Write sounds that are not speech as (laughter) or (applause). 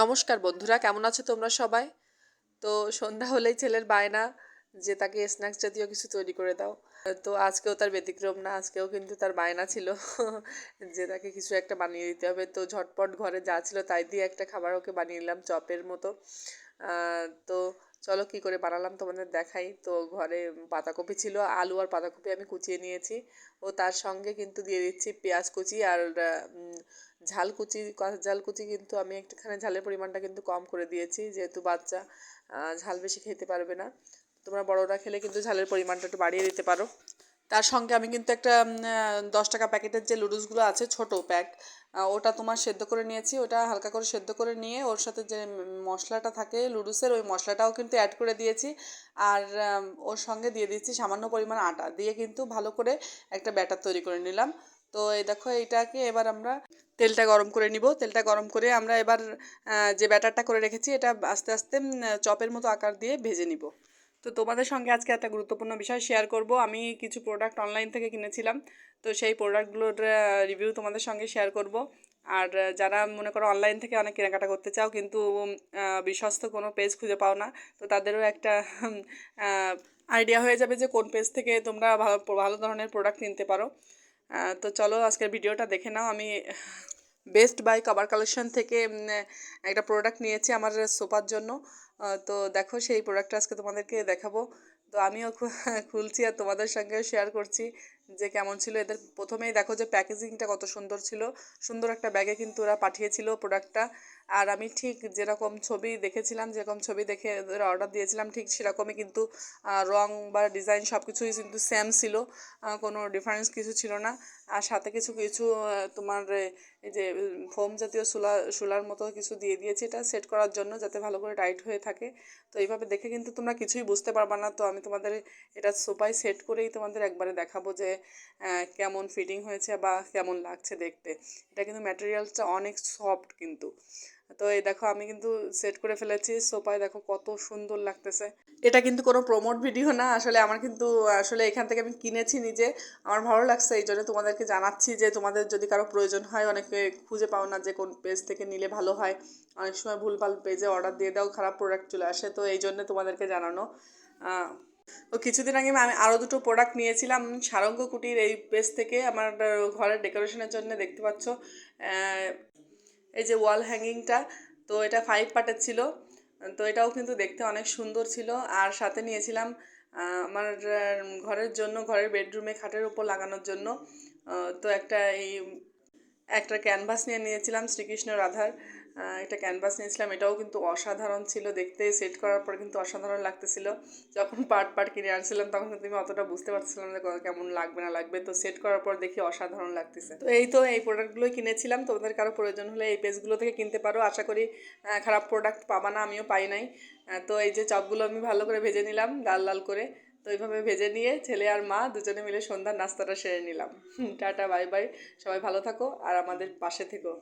নমস্কার বন্ধুরা, কেমন আছো তোমরা সবাই? তো সন্ধ্যা হলেই ছেলের বায়না যে তাকে স্ন্যাক্স জাতীয় কিছু তৈরি করে দাও। তো আজকেও তার ব্যতিক্রম না, আজকেও কিন্তু তার বায়না ছিল (laughs) যে তাকে কিছু একটা বানিয়ে দিতে হবে। তো ঝটপট ঘরে যা ছিল তাই দিয়ে একটা খাবার ওকে বানিয়ে নিলাম, চপের মতো। তো চলো কি করে বানালাম তোমাদের দেখাই। তো ঘরে পাতাকপি ছিল, আলু আর পাতাকপি আমি কুচিয়ে নিয়েছি। ও তার সঙ্গে কিন্তু দিয়ে দিচ্ছি পেঁয়াজ কুচি আর ঝাল কুচি ঝাল কুচি কিন্তু আমি একটুখানি ঝালের পরিমাণটা কিন্তু কম করে দিয়েছি। যেহেতু বাচ্চা ঝাল বেশি খেতে পারবে না। তোমরা বড়রা খেলে কিন্তু ঝালের পরিমাণটা একটু বাড়িয়ে দিতে পারো। তার সঙ্গে আমি কিন্তু একটা দশ টাকা প্যাকেটের যে লুডুসগুলো আছে, ছোট প্যাক ওটা তোমার সেদ্ধ করে নিয়েছি। ওটা হালকা করে সেদ্ধ করে নিয়ে ওর সাথে যে মশলাটা থাকে লুডুসের, ওই মশলাটাও কিন্তু অ্যাড করে দিয়েছি। আর ওর সঙ্গে দিয়ে দিচ্ছি সামান্য পরিমাণ আটা। দিয়ে কিন্তু ভালো করে একটা ব্যাটার তৈরি করে নিলাম। তো এই দেখো, এইটাকে এবার আমরা তেলটা গরম করে নিব। তেলটা গরম করে আমরা এবার যে ব্যাটারটা করে রেখেছি, এটা আস্তে আস্তে চপের মতো আকার দিয়ে ভেজে নিব। তো তোমাদের সঙ্গে আজকে একটা গুরুত্বপূর্ণ বিষয় শেয়ার করব। আমি কিছু প্রোডাক্ট অনলাইন থেকে কিনেছিলাম। তো সেই প্রোডাক্টগুলোর রিভিউ তোমাদের সঙ্গে শেয়ার করব। আর যারা মনে করো অনলাইন থেকে অনেক কেনাকাটা করতে চাও, কিন্তু বিশ্বস্ত কোনো পেজ খুঁজে পাও না, তো তাদেরও একটা আইডিয়া হয়ে যাবে যে কোন পেজ থেকে তোমরা ভালো ভালো ধরনের প্রোডাক্ট কিনতে পারো। তো চলো আজকের ভিডিওটা দেখে নাও। আমি বেস্ট বাই কভার কালেকশন থেকে একটা প্রোডাক্ট নিয়েছি আমার সোফার জন্য। তো দেখো সেই প্রোডাক্টটা আজকে তোমাদেরকে দেখাবো। তো আমিও (laughs) খুলছি আর তোমাদের সঙ্গে শেয়ার করছি যে কেমন ছিল। এদের প্রথমেই দেখো যে প্যাকেজিংটা কত সুন্দর ছিল। সুন্দর একটা ব্যাগে কিন্তু ওরা পাঠিয়েছিল প্রোডাক্টটা আর আমি ঠিক যেরকম ছবি দেখেছিলাম, যেরকম ছবি দেখে ওদের অর্ডার দিয়েছিলাম, ঠিক সেরকমই কিন্তু রং বা ডিজাইন সব কিছুই কিন্তু সেম ছিল। কোনো ডিফারেন্স কিছু ছিল না। আর সাথে কিছু কিছু তোমার এই যে ফোম জাতীয় সুলা, সুলার মতো কিছু দিয়ে দিয়েছি এটা সেট করার জন্য যাতে ভালো করে টাইট হয়ে থাকে। তো এইভাবে দেখে কিন্তু তোমরা কিছুই বুঝতে পারবে না। তো আমি তোমাদের এটা সোফায় সেট করেই তোমাদের একবারে দেখাবো যে কেমন ফিটিং হয়েছে বা কেমন লাগছে দেখতে। এটা কিন্তু ম্যাটেরিয়ালসটা অনেক সফট কিন্তু। তো এই দেখো আমি কিন্তু সেট করে ফেলেছি। সোফায় দেখো কত সুন্দর লাগতেছে। এটা কিন্তু কোনো প্রমোট ভিডিও না। আসলে আমার কিন্তু, আসলে এখান থেকে আমি কিনেছি নিজে। আমার ভালো লাগছে, এই জন্য তোমাদেরকে জানাচ্ছি যে তোমাদের যদি কারও প্রয়োজন হয়, অনেকে খুঁজে পাও না যে কোন পেজ থেকে নিলে ভালো হয়। অনেক সময় ভুলভাল পেজে অর্ডার দিয়ে দাও, খারাপ প্রোডাক্ট চলে আসে। তো এই জন্য তোমাদেরকে জানানো। তো কিছুদিন আগে আমি আরও দুটো প্রোডাক্ট নিয়েছিলাম। সারঙ্গ কুটির এই পেজ থেকে। আমার ঘরের ডেকোরেশনের জন্য দেখতে পাচ্ছ। এই যে ওয়াল হ্যাঙ্গিংটা তো এটা ফাইভ পার্টের ছিল, তো এটাও কিন্তু দেখতে অনেক সুন্দর ছিল। আর সাথে নিয়েছিলাম আমার ঘরের জন্য, ঘরের বেডরুমে খাটের উপর লাগানোর জন্য তো একটা এই, একটা ক্যানভাস নিয়ে নিয়েছিলাম শ্রীকৃষ্ণ রাধার। আহ, একটা ক্যানভাস নিয়েছিলাম এটাও কিন্তু অসাধারণ ছিল দেখতে। সেট করার পর কিন্তু অসাধারণ লাগতেছিল। যখন পার্ট পার্ট কিনে আনছিলাম তখন কিন্তু আমি অতটা বুঝতে পারছিলাম যে কেমন লাগবে না লাগবে। তো সেট করার পর দেখি অসাধারণ লাগতেছে। তো এই তো এই প্রোডাক্টগুলোই কিনেছিলাম। তোমাদের কারও প্রয়োজন হলে এই পেজগুলো থেকে কিনতে পারো। আশা করি খারাপ প্রোডাক্ট পাবা না আমিও পাই নাই। তো এই যে চপগুলো আমি ভালো করে ভেজে নিলাম লাল লাল করে। তো এইভাবে ভেজে নিয়ে ছেলে আর মা দুজনে মিলে সন্ধ্যার নাস্তাটা সেরে নিলাম। (laughs) টাটা বাই বাই সবাই ভালো থাকো আর আমাদের পাশে থেকো।